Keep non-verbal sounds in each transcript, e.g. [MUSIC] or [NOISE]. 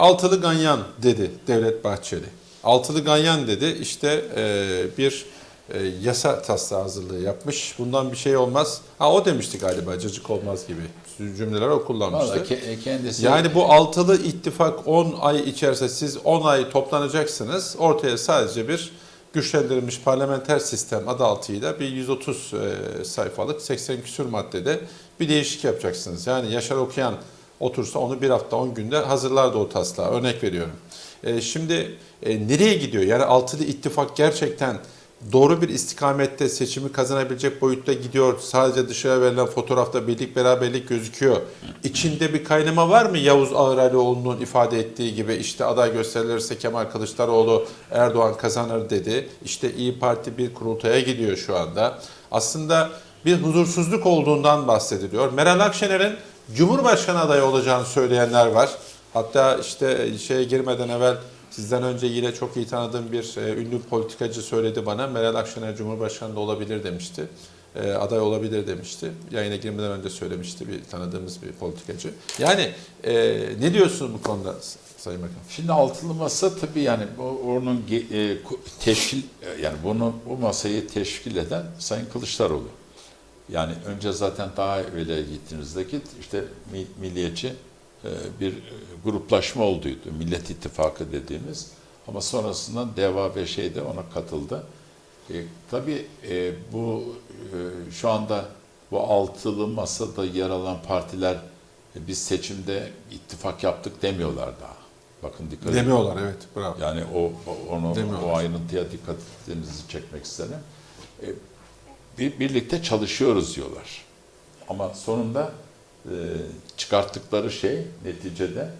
altılı ganyan dedi Devlet Bahçeli. Altılı ganyan dedi işte e, bir e, yasa taslağı hazırlığı yapmış. Bundan bir şey olmaz. Ha o demişti galiba cacık olmaz gibi cümleler o kullanmıştı. Vallahi ke- kendisi Yani bu altılı ittifak 10 ay içerisinde siz 10 ay toplanacaksınız. Ortaya sadece bir güçlendirilmiş parlamenter sistem adı altıyla bir 130 e, sayfalık 80 küsür maddede bir değişik yapacaksınız. Yani Yaşar Okuyan otursa onu bir hafta 10 günde hazırlardı o taslağı. Örnek veriyorum. E, şimdi e, nereye gidiyor? Yani altılı ittifak gerçekten doğru bir istikamette seçimi kazanabilecek boyutta gidiyor. Sadece dışarı verilen fotoğrafta birlik beraberlik gözüküyor. İçinde bir kaynama var mı Yavuz Ağralioğlu'nun ifade ettiği gibi işte aday gösterilirse Kemal Kılıçdaroğlu Erdoğan kazanır dedi. İşte İyi Parti bir kurultaya gidiyor şu anda. Aslında bir huzursuzluk olduğundan bahsediliyor. Meral Akşener'in Cumhurbaşkanı adayı olacağını söyleyenler var. Hatta işte şeye girmeden evvel sizden önce yine çok iyi tanıdığım bir e, ünlü politikacı söyledi bana. Meral Akşener Cumhurbaşkanı da olabilir demişti. E, aday olabilir demişti. Yayına girmeden önce söylemişti bir tanıdığımız bir politikacı. Yani e, ne diyorsunuz bu konuda Sayın Bakan? Şimdi altılı masa tabii yani onun e, teşkil e, yani bunu bu masayı teşkil eden Sayın Kılıçdaroğlu. Yani önce zaten daha evvel gittiğinizdeki işte mi- milliyetçi e, bir e, gruplaşma olduydu. Millet İttifakı dediğimiz. Ama sonrasında DEVA ve şeyde ona katıldı. E, tabii e, bu e, şu anda bu altılı masada yer alan partiler e, biz seçimde ittifak yaptık demiyorlar daha. Bakın dikkat edin. Demiyorlar evet bravo. Yani o o- onu Demiyorlar. o ayrıntıya dikkatinizi çekmek isterim. E, bir, birlikte çalışıyoruz diyorlar. Ama sonunda e, çıkarttıkları şey neticede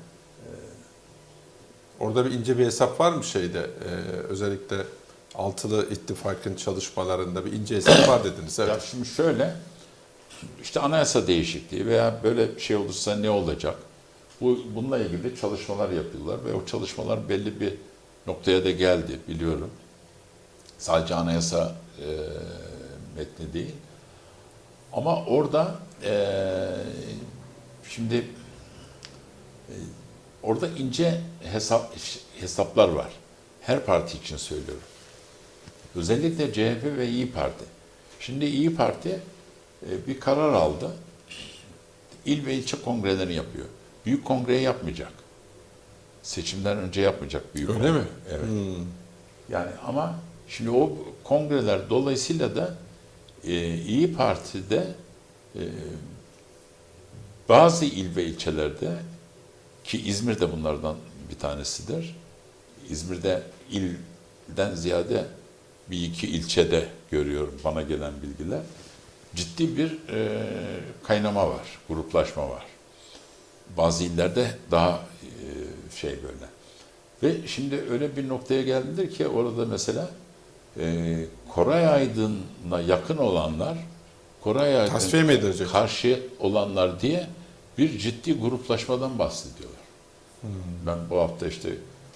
Orada bir ince bir hesap var mı şeyde e, özellikle altılı ittifakın çalışmalarında bir ince hesap var dediniz. Evet. Ya şimdi şöyle, işte anayasa değişikliği veya böyle bir şey olursa ne olacak? Bu bununla ilgili çalışmalar yapıyorlar ve o çalışmalar belli bir noktaya da geldi biliyorum. Sadece anayasa e, metni değil. Ama orada e, şimdi e, orada ince hesap hesaplar var. Her parti için söylüyorum. Özellikle CHP ve İyi Parti. Şimdi İyi Parti e, bir karar aldı. İl ve ilçe kongrelerini yapıyor. Büyük kongreyi yapmayacak. Seçimden önce yapmayacak büyük Öyle kongre. mi? Evet. Hmm. Yani ama şimdi o kongreler dolayısıyla da e, İyi Parti'de e, bazı il ve ilçelerde ki İzmir de bunlardan bir tanesidir. İzmir'de ilden ziyade bir iki ilçede görüyorum bana gelen bilgiler. Ciddi bir e, kaynama var, gruplaşma var. Bazı illerde daha e, şey böyle. Ve şimdi öyle bir noktaya geldiler ki orada mesela e, Koray Aydın'la yakın olanlar Koray Tasfiye mi Aydın edilecek? karşı olanlar diye bir ciddi gruplaşmadan bahsediyorlar. Hmm. Ben bu hafta işte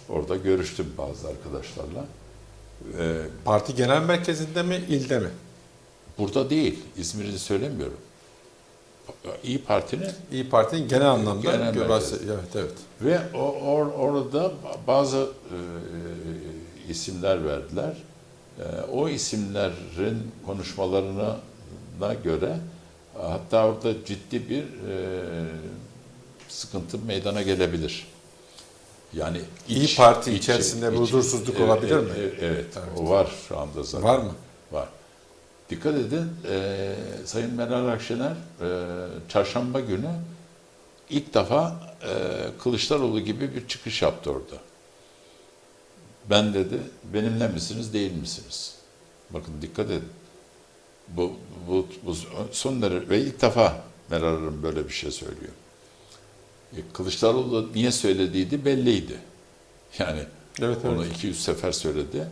orada görüştüm bazı arkadaşlarla. E, Parti genel merkezinde mi, ilde mi? burada değil, İzmir'i söylemiyorum. İyi Parti'nin İyi Parti'nin genel anlamda Genel gö- merkez. bahse- evet evet. Ve o, or- orada bazı e, isimler verdiler. E, o isimlerin konuşmalarına na göre hatta orada ciddi bir e, sıkıntı meydana gelebilir. Yani İyi Parti içerisinde bir huzursuzluk olabilir mi? Evet, evet, Evet. o var şu anda zaten. Var mı? Var. Dikkat edin, e, Sayın Meral Akşener e, çarşamba günü ilk defa e, Kılıçdaroğlu gibi bir çıkış yaptı orada. Ben dedi, benimle misiniz, değil misiniz? Bakın dikkat edin. Bu, bu, bu son derece ve ilk defa Meral Hanım böyle bir şey söylüyor. E, Kılıçdaroğlu niye söylediğiydi belliydi. Yani Evet evet. onu 200 sefer söyledi.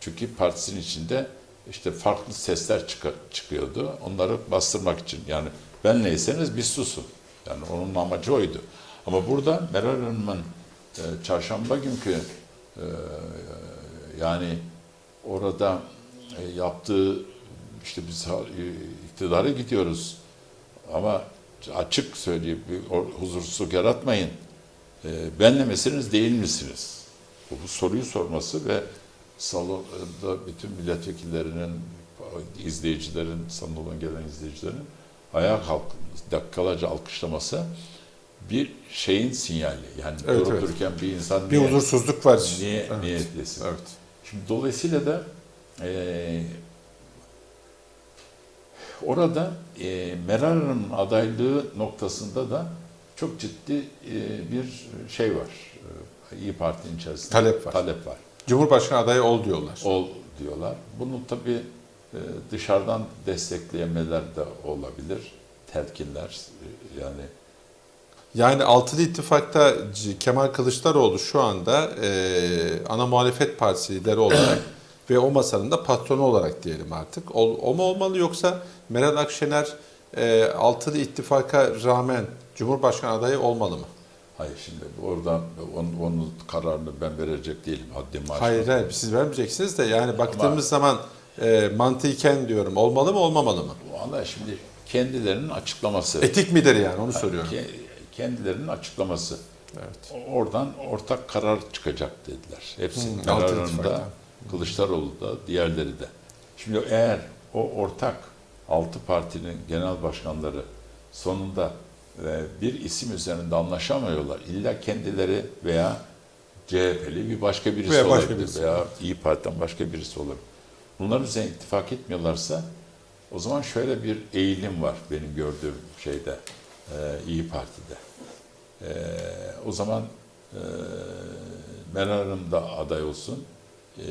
Çünkü partisinin içinde işte farklı sesler çıka- çıkıyordu. Onları bastırmak için. Yani ben neyseniz biz susun. Yani onun amacı oydu. Ama burada Meral Hanım'ın e, çarşamba günkü yani orada e, yaptığı işte biz e, iktidara gidiyoruz ama açık söyleyeyim bir huzursuzluk yaratmayın. e, benle misiniz değil misiniz? Bu soruyu sorması ve salonda bütün milletvekillerinin, izleyicilerin, salondan gelen izleyicilerin ayağa kalk, dakikalarca alkışlaması bir şeyin sinyali. Yani Evet, durup evet. dururken bir insan Bir niye, huzursuzluk var. niye, Evet. niye etlesin? Evet. Şimdi dolayısıyla da eee, orada eee Meral Hanım'ın adaylığı noktasında da çok ciddi eee, bir şey var. Eee, İyi Parti'nin içerisinde Talep var. Talep var. Cumhurbaşkanı adayı ol diyorlar. Ol diyorlar. Bunu tabii eee, dışarıdan destekleyemeler de olabilir. Telkinler eee, yani Yani Altılı İttifak'ta Kemal Kılıçdaroğlu şu anda e, ana muhalefet partisi lideri olarak [CLEARS THROAT] ve o masanın da patronu olarak diyelim artık. O, o mu olmalı yoksa Meral Akşener e, Altılı İttifak'a rağmen Cumhurbaşkanı adayı olmalı mı? hayır şimdi oradan onun, onun kararını ben verecek değilim. Haddim aşkına. Hayır, hayır siz vermeyeceksiniz de yani baktığımız zaman e, mantıken diyorum olmalı mı olmamalı mı? Valla şimdi kendilerinin açıklaması. Etik midir yani onu soruyorum. Ke- Kendilerinin açıklaması. Evet. Oradan ortak karar çıkacak dediler. Hepsi Hmm, Meral Altı Hanım da, İttifak'tan. Kılıçdaroğlu da, diğerleri de. Şimdi eğer o ortak altı partinin genel başkanları sonunda e, bir isim üzerinde anlaşamıyorlar. İlla kendileri veya CHP'li bir başka birisi Veya başka olabilir birisi. veya İyi Parti'den başka birisi olabilir. Bunların üzerine ittifak etmiyorlarsa o zaman şöyle bir eğilim var benim gördüğüm şeyde e, İyi Parti'de. E, o zaman e, Meral Hanım da aday olsun. E,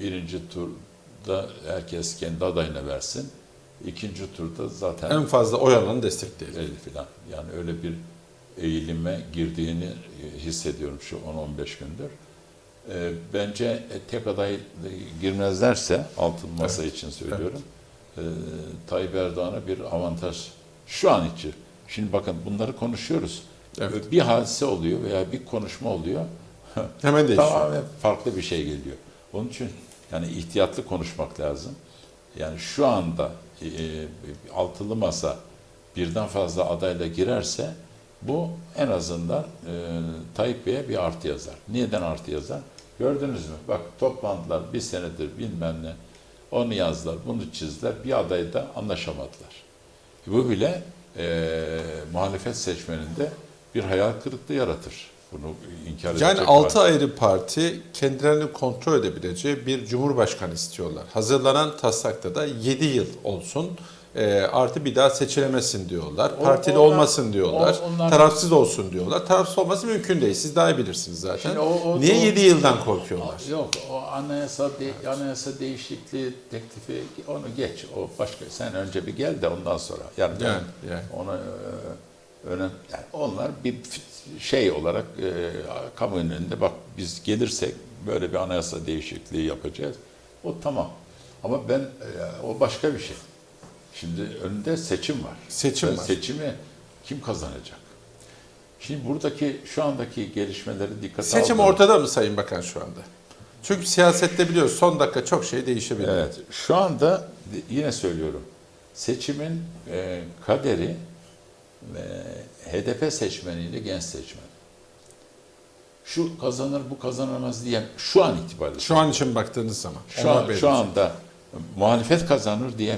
birinci turda herkes kendi adayına versin. İkinci turda zaten En fazla oy alanı destekleyelim. 50 falan. Yani öyle bir eğilime girdiğini e, hissediyorum şu 10-15 gündür. E, Bence e, tek aday girmezlerse altın masa için söylüyorum. e, Tayyip Erdoğan'a bir avantaj şu an için. Şimdi bakın bunları konuşuyoruz. Evet. Bir hadise oluyor veya bir konuşma oluyor. [LAUGHS] Hemen değişiyor. Tamamen farklı bir şey geliyor. Onun için yani ihtiyatlı konuşmak lazım. Yani şu anda e, e, altılı masa birden fazla adayla girerse bu en azından e, Tayyip Bey'e bir artı yazar. Neden artı yazar? Gördünüz mü? Bak toplantılar bir senedir bilmem ne. Onu yazdılar, bunu çizdiler. Bir adayda anlaşamadılar. Bu bile e, muhalefet seçmeninde bir hayal kırıklığı yaratır. Bunu inkar edecek Yani var. 6 ayrı parti kendilerini kontrol edebileceği bir cumhurbaşkanı istiyorlar. Hazırlanan taslakta da 7 yıl olsun e, artı bir daha seçilemesin diyorlar. O- Partili onlar- olmasın diyorlar. o- onlar- tarafsız olsun diyorlar. Tarafsız olması mümkün değil. Siz daha iyi bilirsiniz zaten. O- o- Niye o- 7 yıldan korkuyorlar? Yok o anayasa de, anayasa değişikliği teklifi onu geç. O başka sen önce bir gel de ondan sonra. Yani, Yani, yani. ona e, önem yani onlar bir şey olarak e, kamuoyunun önünde bak biz gelirsek böyle bir anayasa değişikliği yapacağız. O tamam. Ama ben e, o başka bir şey. Şimdi önünde seçim var. Seçim Ve var. Seçimi kim kazanacak? Şimdi buradaki şu andaki gelişmeleri dikkate Seçim aldığımız- ortada mı Sayın Bakan şu anda? Çünkü siyasette biliyoruz son dakika çok şey değişebilir. Evet. Şu anda yine söylüyorum. Seçimin e, kaderi e, HDP seçmeniyle genç seçmen. Şu kazanır bu kazanamaz diye şu an itibariyle. Şu an için baktığınız zaman. şu, an, şu anda muhalefet kazanır diye